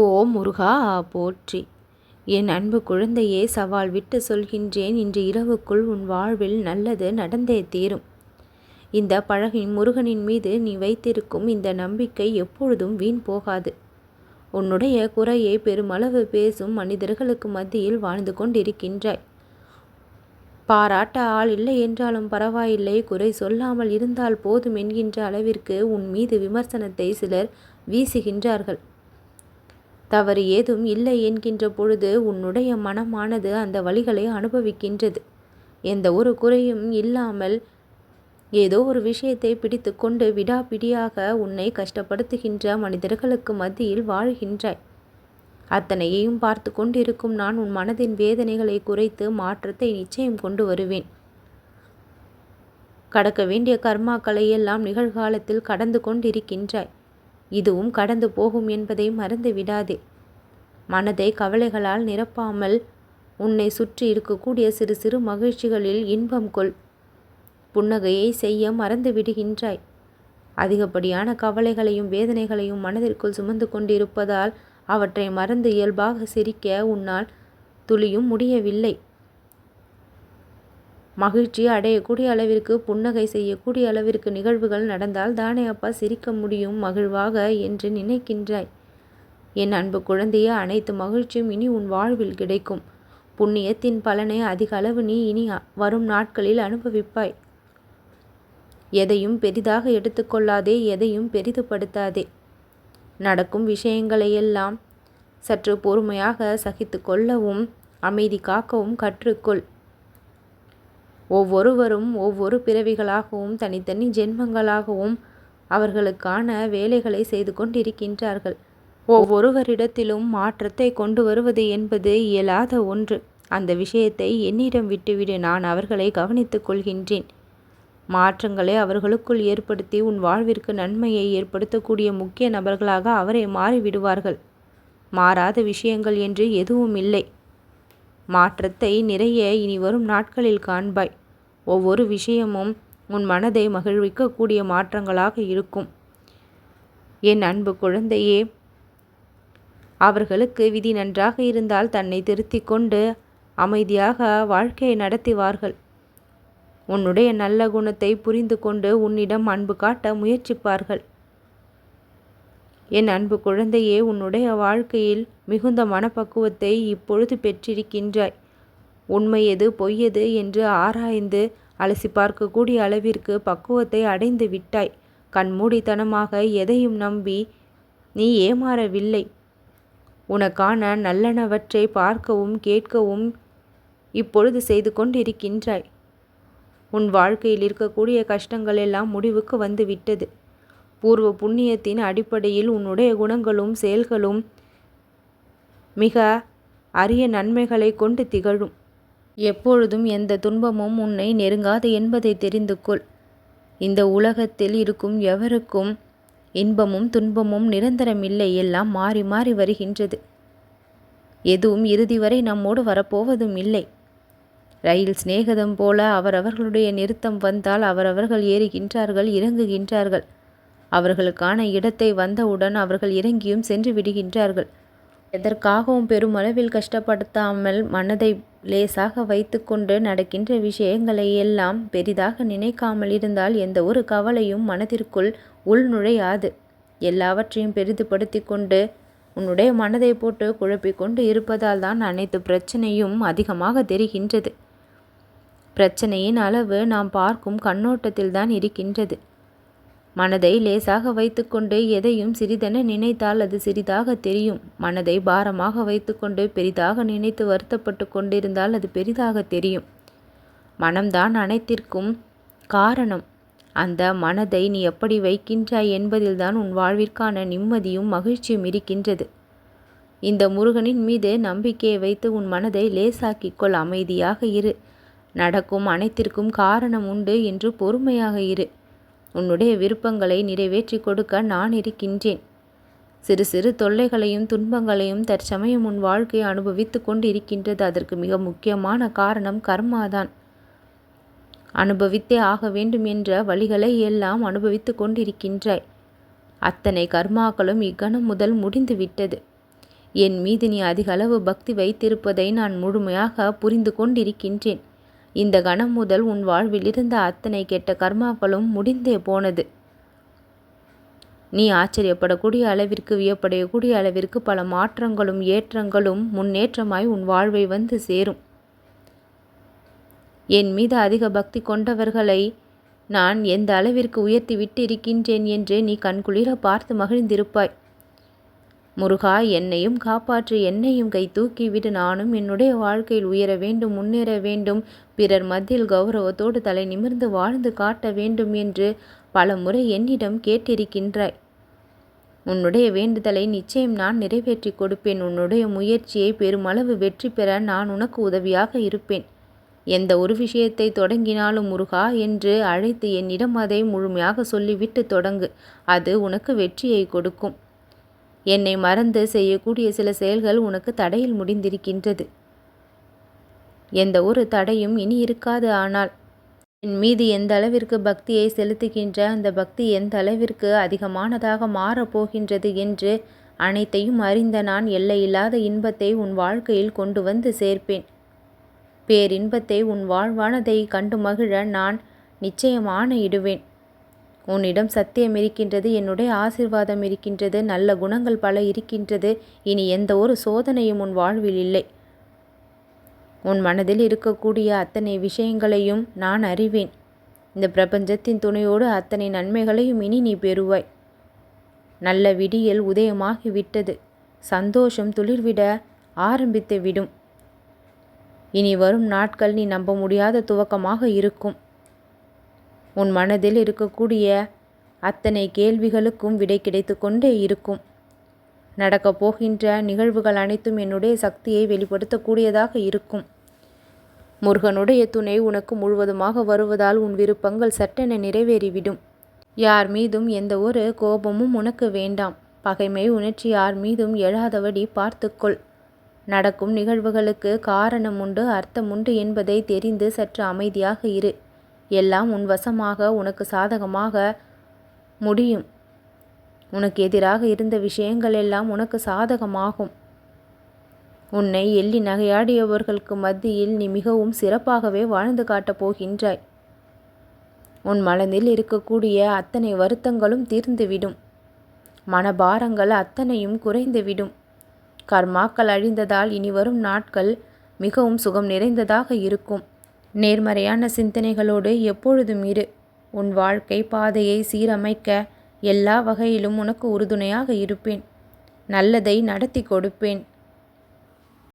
ஓ முருகா போற்றி. என் அன்பு குழந்தையே சவால் விட்டு சொல்கின்றேன். இன்று இரவுக்குள் உன் வாழ்வில் நல்லது நடந்தே தீரும். இந்த பழகின் முருகனின் மீது நீ வைத்திருக்கும் இந்த நம்பிக்கை எப்பொழுதும் வீண் போகாது. உன்னுடைய குறையை பெருமளவு பேசும் மனிதர்களுக்கு மத்தியில் வாழ்ந்து கொண்டிருக்கின்றாய். பாராட்ட ஆள் இல்லை என்றாலும் பரவாயில்லை. குறை சொல்லாமல் இருந்தால் போதும் என்கின்ற அளவிற்கு உன் மீது விமர்சனத்தை சிலர் வீசுகின்றார்கள். தவறு ஏதும் இல்லை என்கின்ற பொழுது உன்னுடைய மனமானது அந்த வழிகளை அனுபவிக்கின்றது. எந்த ஒரு குறையும் இல்லாமல் ஏதோ ஒரு விஷயத்தை பிடித்து கொண்டு விடாபிடியாக உன்னை கஷ்டப்படுத்துகின்ற மனிதர்களுக்கு மத்தியில் வாழ்கின்றாய். அத்தனையையும் பார்த்து கொண்டிருக்கும் நான் உன் மனதின் வேதனைகளை குறைத்து மாற்றத்தை நிச்சயம் கொண்டு வருவேன். கடக்க வேண்டிய கர்மாக்களை எல்லாம் நிகழ்காலத்தில் கடந்து கொண்டிருக்கின்றாய். இதுவும் கடந்து போகும் என்பதை மறந்து விடாதே. மனதை கவலைகளால் நிரப்பாமல் உன்னை சுற்றி இருக்கக்கூடிய சிறு சிறு மகிழ்ச்சிகளில் இன்பம் கொள். புன்னகையை செய்ய மறந்து விடுகின்றாய். அதிகப்படியான கவலைகளையும் வேதனைகளையும் மனதிற்குள் சுமந்து கொண்டிருப்பதால் அவற்றை மறந்து இயல்பாக சிரிக்க உன்னால் துளியும் முடியவில்லை. மகிழ்ச்சி அடையக்கூடிய அளவிற்கு புன்னகை செய்யக்கூடிய அளவிற்கு நிகழ்வுகள் நடந்தால் தானே அப்பா சிரிக்க முடியும் மகிழ்வாக என்று நினைக்கின்றாய். என் அன்பு குழந்தைய அனைத்து மகிழ்ச்சியும் இனி உன் வாழ்வில் கிடைக்கும். புண்ணியத்தின் பலனை அதிக அளவு நீ இனி வரும் நாட்களில் அனுபவிப்பாய். எதையும் பெரிதாக எடுத்துக்கொள்ளாதே எதையும் பெரிதுபடுத்தாதே. நடக்கும் விஷயங்களையெல்லாம் சற்று பொறுமையாக சகித்து கொள்ளவும் அமைதி காக்கவும் கற்றுக்கொள். ஒவ்வொருவரும் ஒவ்வொரு பிறவிகளாகவும் தனித்தனி ஜென்மங்களாகவும் அவர்களுக்கான வேலைகளை செய்து கொண்டிருக்கின்றார்கள். ஒவ்வொருவரிடத்திலும் மாற்றத்தை கொண்டு வருவது என்பது இயலாத ஒன்று. அந்த விஷயத்தை என்னிடம் விட்டுவிடு நான் அவர்களை கவனித்துக் கொள்கின்றேன். மாற்றங்களை அவர்களுக்குள் ஏற்படுத்தி உன் வாழ்விற்கு நன்மையை ஏற்படுத்தக்கூடிய முக்கிய நபர்களாக அவரை மாறிவிடுவார்கள். மாறாத விஷயங்கள் என்று எதுவும் இல்லை. மாற்றத்தை நிறைய இனி வரும் நாட்களில் காண்பாய். ஒவ்வொரு விஷயமும் உன் மனதை மகிழ்விக்கக்கூடிய மாற்றங்களாக இருக்கும். என் அன்பு குழந்தையே அவர்களுக்கு விதி நன்றாக இருந்தால் தன்னை திருத்தி கொண்டு அமைதியாக வாழ்க்கையை நடத்துவார்கள். உன்னுடைய நல்ல குணத்தை புரிந்து கொண்டு உன்னிடம் அன்பு காட்ட முயற்சிப்பார்கள். என் அன்பு குழந்தையே உன்னுடைய வாழ்க்கையில் மிகுந்த மனப்பக்குவத்தை இப்பொழுது பெற்றிருக்கின்றாய். உண்மை எது பொய்யது என்று ஆராய்ந்து அலசி பார்க்கக்கூடிய அளவிற்கு பக்குவத்தை அடைந்து விட்டாய். கண்மூடித்தனமாக எதையும் நம்பி நீ ஏமாறவில்லை. உனக்கான நல்லனவற்றை பார்க்கவும் கேட்கவும் இப்பொழுது செய்து கொண்டிருக்கின்றாய். உன் வாழ்க்கையில் இருக்கக்கூடிய கஷ்டங்கள் எல்லாம் முடிவுக்கு வந்து விட்டது. பூர்வ புண்ணியத்தின் அடிப்படையில் உன்னுடைய குணங்களும் செயல்களும் மிக அரிய நன்மைகளை கொண்டு திகழும். எப்பொழுதும் எந்த துன்பமும் உன்னை நெருங்காது என்பதை தெரிந்து கொள். இந்த உலகத்தில் இருக்கும் எவருக்கும் இன்பமும் துன்பமும் நிரந்தரமில்லை எல்லாம் மாறி மாறி வருகின்றது. எதுவும் இறுதி வரை நம்மோடு வரப்போவதும் இல்லை. ரயில் சிநேகதம் போல அவரவர்களுடைய நிறுத்தம் வந்தால் அவரவர்கள் ஏறுகின்றார்கள் இறங்குகின்றார்கள். அவர்களுக்கான இடத்தை வந்தவுடன் அவர்கள் இறங்கியும் சென்று விடுகின்றார்கள். எதற்காகவும் பெருமளவில் கஷ்டப்படுத்தாமல் மனதை லேசாக வைத்துக்கொண்டு நடக்கின்ற விஷயங்களை எல்லாம் பெரிதாக நினைக்காமல் இருந்தால் எந்த ஒரு கவலையும் மனதிற்குள் உள்நுழையாது எல்லாவற்றையும் பெரிதுபடுத்தி கொண்டு உன்னுடைய மனதை போட்டு குழப்பிக்கொண்டு இருப்பதால் தான் அனைத்து பிரச்சனையும் அதிகமாக தெரிகின்றது. பிரச்சனையின் அளவு நாம் பார்க்கும் கண்ணோட்டத்தில் தான் இருக்கின்றது. மனதை லேசாக வைத்துக்கொண்டு எதையும் சிறிதென நினைத்தால் அது சிறிதாக தெரியும். மனதை பாரமாக வைத்துக்கொண்டு பெரிதாக நினைத்து வருத்தப்பட்டு கொண்டிருந்தால் அது பெரிதாக தெரியும். மனம்தான் அனைத்திற்கும் காரணம். அந்த மனதை நீ எப்படி வைக்கின்றாய் என்பதில்தான் உன் வாழ்விற்கான நிம்மதியும் மகிழ்ச்சியும் இருக்கின்றது. இந்த முருகனின் மீது நம்பிக்கையை வைத்து உன் மனதை லேசாக்கிக்கொள் அமைதியாக இரு. நடக்கும் அனைத்திற்கும் காரணம் உண்டு என்று பொறுமையாக இரு. உன்னுடைய விருப்பங்களை நிறைவேற்றி கொடுக்க நான் இருக்கின்றேன். சிறு சிறு தொல்லைகளையும் துன்பங்களையும் தற்சமயம் உன் வாழ்க்கையை அனுபவித்து கொண்டு இருக்கின்றது அதற்கு மிக முக்கியமான காரணம் கர்மாதான். அனுபவித்தே ஆக வேண்டும் என்ற வழிகளை எல்லாம் அனுபவித்து கொண்டிருக்கின்றாய். அத்தனை கர்மாக்களும் இக்கணம் முதல் முடிந்து விட்டது. என் மீது நீ அதிகளவு பக்தி வைத்திருப்பதை நான் முழுமையாக புரிந்து கொண்டிருக்கின்றேன். இந்த கணம் முதல் உன் வாழ்வில் இருந்த அத்தனை கெட்ட கர்மாக்களும் முடிந்தே போனது. நீ ஆச்சரியப்படக்கூடிய அளவிற்கு வியப்படையக்கூடிய அளவிற்கு பல மாற்றங்களும் ஏற்றங்களும் முன்னேற்றமாய் உன் வாழ்வை வந்து சேரும். என் மீது அதிக பக்தி கொண்டவர்களை நான் எந்த அளவிற்கு உயர்த்தி விட்டு இருக்கின்றேன் என்றே நீ கண்குளிர பார்த்து மகிழ்ந்திருப்பாய். முருகா என்னையும் காப்பாற்று என்னையும் கை தூக்கிவிடு நானும் என்னுடைய வாழ்க்கையில் உயர வேண்டும் முன்னேற வேண்டும். பிறர் மத்தியில் கௌரவத்தோடு தலை நிமிர்ந்து வாழ்ந்து காட்ட வேண்டும் என்று பல முறை என்னிடம் கேட்டிருக்கின்றாய். உன்னுடைய வேண்டுதலை நிச்சயம் நான் நிறைவேற்றி கொடுப்பேன். உன்னுடைய முயற்சியை பெருமளவு வெற்றி பெற நான் உனக்கு உதவியாக இருப்பேன். எந்த ஒரு விஷயத்தை தொடங்கினாலும் முருகா என்று அழைத்து என்னிடம் அதை முழுமையாக சொல்லிவிட்டு தொடங்கு. அது உனக்கு வெற்றியை கொடுக்கும். என்னை மறந்து செய்யக்கூடிய சில செயல்கள் உனக்கு தடையில் முடிந்திருக்கின்றது. எந்த ஒரு தடையும் இனி இருக்காது ஆனால் என் மீது எந்த அளவிற்கு பக்தியை செலுத்துகின்ற அந்த பக்தி எந்த அளவிற்கு அதிகமானதாக மாறப்போகின்றது என்று அனைத்தையும் அறிந்த நான் எல்லையில்லாத இன்பத்தை உன் வாழ்க்கையில் கொண்டு வந்து சேர்ப்பேன். பேரின்பத்தை உன் வாழ்வானதை கண்டு மகிழ நான் நிச்சயமான இடுவேன். உன்னிடம் சத்தியம் இருக்கின்றது என்னுடைய ஆசிர்வாதம் இருக்கின்றது நல்ல குணங்கள் பல இருக்கின்றது இனி எந்த ஒரு சோதனையும் உன் வாழ்வில் இல்லை. உன் மனதில் இருக்கக்கூடிய அத்தனை விஷயங்களையும் நான் அறிவேன். இந்த பிரபஞ்சத்தின் துணையோடு அத்தனை நன்மைகளையும் இனி நீ பெறுவாய். நல்ல விடியல் உதயமாகி விட்டது. சந்தோஷம் துளிர்விட ஆரம்பித்து விடும். இனி வரும் நாட்கள் நீ நம்ப முடியாத துவக்கமாக இருக்கும். உன் மனதில் இருக்கக்கூடிய அத்தனை கேள்விகளுக்கும் விடை கிடைத்து கொண்டே இருக்கும். நடக்கப் போகின்ற நிகழ்வுகள் அனைத்தும் என்னுடைய சக்தியை வெளிப்படுத்தக்கூடியதாக இருக்கும். முருகனுடைய துணை உனக்கு முழுவதுமாக வருவதால் உன் விருப்பங்கள் சட்டென நிறைவேறிவிடும். யார் மீதும் எந்த ஒரு கோபமும் உனக்கு வேண்டாம். பகைமை உணர்ச்சி யார் மீதும் எழாதபடி பார்த்துக்கொள். நடக்கும் நிகழ்வுகளுக்கு காரணம் உண்டு அர்த்தம் உண்டு என்பதை தெரிந்து சற்று அமைதியாக இரு. எல்லாம் உன் வசமாக உனக்கு சாதகமாக முடியும். உனக்கு எதிராக இருந்த விஷயங்கள் எல்லாம் உனக்கு சாதகமாகும். உன்னை எள்ளி நகையாடியவர்களுக்கு மத்தியில் நீ மிகவும் சிறப்பாகவே வாழ்ந்து காட்டப் போகின்றாய். உன் மனதில் இருக்கக்கூடிய அத்தனை வருத்தங்களும் தீர்ந்துவிடும். மனபாரங்கள் அத்தனையும் குறைந்துவிடும். கர்மாக்கள் அழிந்ததால் இனி வரும் நாட்கள் மிகவும் சுகம் நிறைந்ததாக இருக்கும். நேர்மறையான சிந்தனைகளோடு எப்பொழுதும் இரு. உன் வாழ்க்கை பாதையை சீரமைக்க எல்லா வகையிலும் உனக்கு உறுதுணையாக இருப்பேன். நல்லதை நடத்தி கொடுப்பேன்.